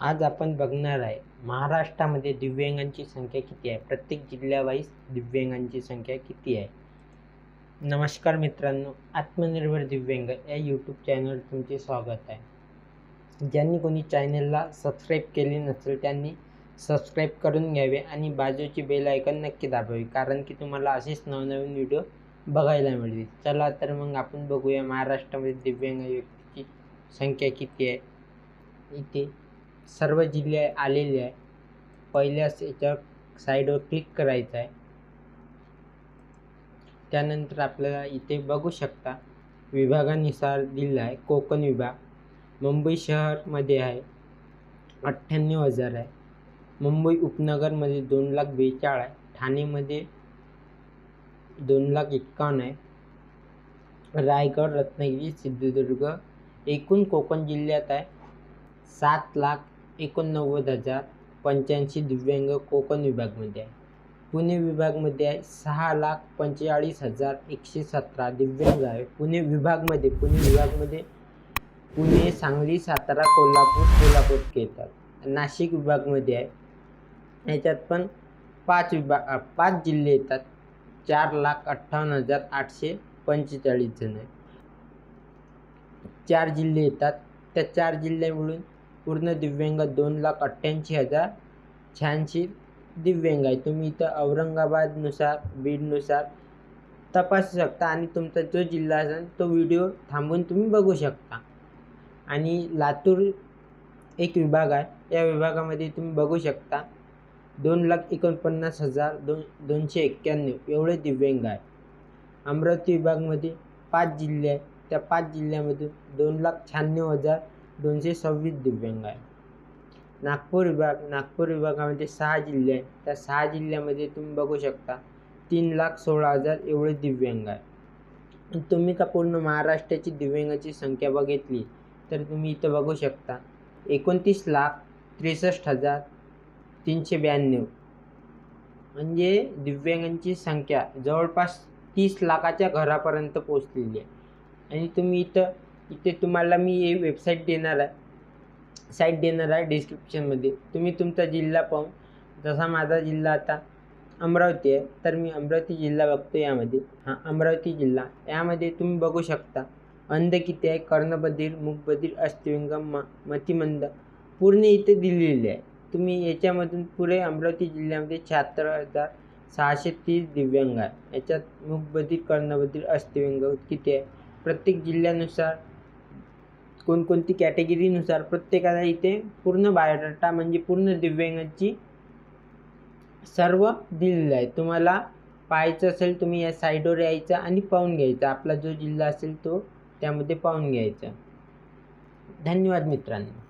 आज आपण बघणार आहे महाराष्ट्रामध्ये दिव्यांगांची संख्या किती आहे? प्रत्येक जिल्ह्यावाईज दिव्यांगांची संख्या किती आहे? नमस्कार मित्रांनो आत्मनिर्भर दिव्यांग या यूट्यूब चॅनल तुमचे स्वागत आहे. ज्यांनी कोणी चॅनलला सबस्क्राईब केले नसेल त्यांनी सबस्क्राईब करून घ्यावे आणि बाजूची बेल आयकन नक्की दाबावी कारण की तुम्हाला असेच नवनवीन व्हिडिओ बघायला मिळतील. चला तर मग आपण बघूया महाराष्ट्रामध्ये दिव्यांग व्यक्तीची संख्या किती आहे? इथे सर्व जिल्हे आलेले आहे. पहिल्याच याच्यावर साईडवर क्लिक करायचं आहे. त्यानंतर आपल्याला इथे बघू शकता विभागानुसार दिलं आहे कोकण विभाग. मुंबई शहरमध्ये आहे अठ्ठ्याण्णव हजार आहे. मुंबई उपनगरमध्ये दोन लाख बेचाळ आहे. ठाणेमध्ये दोन लाख एक्कावन्न आहे. रायगड रत्नागिरी सिंधुदुर्ग एकूण कोकण जिल्ह्यात आहे सात लाख एकोणनव्वद हजार पंच्याऐंशी दिव्यांग कोकण विभागमध्ये आहे. पुणे विभागमध्ये आहे सहा लाख पंचेचाळीस हजार एकशे सतरा दिव्यांग आहे. पुणे विभागमध्ये पुणे विभागमध्ये पुणे सांगली सातारा कोल्हापूर कोल्हापूर येतात. नाशिक विभागमध्ये आहे. याच्यात पण पाच विभाग पाच जिल्हे येतात. चार लाख अठ्ठावन्न हजार आठशे पंचेचाळीस जण आहे चार जिल्हे येतात. त्या चार जिल्हे मिळून पूर्ण दिव्यांग दोन लाख अठ्ठ्याऐंशी हजार शहाऐंशी दिव्यांग आहे तुम्ही इथं औरंगाबादनुसार बीडनुसार तपासू शकता आणि तुमचा जो जिल्हा असेल तो व्हिडिओ थांबून तुम्ही बघू शकता. आणि लातूर एक विभाग आहे. या विभागामध्ये तुम्ही बघू शकता दोन लाख एकोणपन्नास हजार दोन दोनशे एक्क्याण्णव एवढे दिव्यांग आहे अमरावती विभागमध्ये पाच जिल्हे आहेत. त्या पाच जिल्ह्यामधून दोन लाख शहाण्णव हजार दोनशे सव्वीस दिव्यांग आहे. नागपूर विभाग नागपूर विभागामध्ये सहा जिल्हे आहेत. त्या सहा जिल्ह्यामध्ये तुम्ही बघू शकता तीन लाख सोळा हजार एवढे दिव्यांग आहे तुम्ही का पूर्ण महाराष्ट्राची दिव्यांगाची संख्या बघितली तर तुम्ही इथं बघू शकता एकोणतीस लाख त्रेसष्ट हजार तीनशे ब्याण्णव. म्हणजे दिव्यांगांची संख्या जवळपास तीस लाखाच्या घरापर्यंत पोचलेली आहे. आणि तुम्ही इथं इथे तुम्हाला मी हे वेबसाईट देणार आहे. साईट देणार आहे डिस्क्रिप्शनमध्ये तुम्ही तुमचा जिल्हा पाहून जसा माझा जिल्हा आता अमरावती आहे तर मी अमरावती जिल्हा बघतो यामध्ये. हां अमरावती जिल्हा. यामध्ये तुम्ही बघू शकता अंध किती आहे कर्णबधीर मुखबधीर अस्थिविंगम म मतिमंद. पूर्ण इथे दिलेले आहे. तुम्ही याच्यामधून पुढे अमरावती जिल्ह्यामध्ये शहात्तर हजार सहाशे तीस दिव्यांग आहे. याच्यात मुखबधीर कर्णबधीर अस्थिविंग किती आहे? प्रत्येक जिल्ह्यानुसार कोणकोणती कॅटेगरीनुसार प्रत्येकाला इथे पूर्ण बायोडाटा म्हणजे पूर्ण दिव्यांगाची सर्व दिलेलं आहे. तुम्हाला पाहायचं असेल तुम्ही या साईडवर यायचं आणि पाहून घ्यायचा. आपला जो जिल्हा असेल तो त्यामध्ये पाहून घ्यायचा. धन्यवाद मित्रांनो.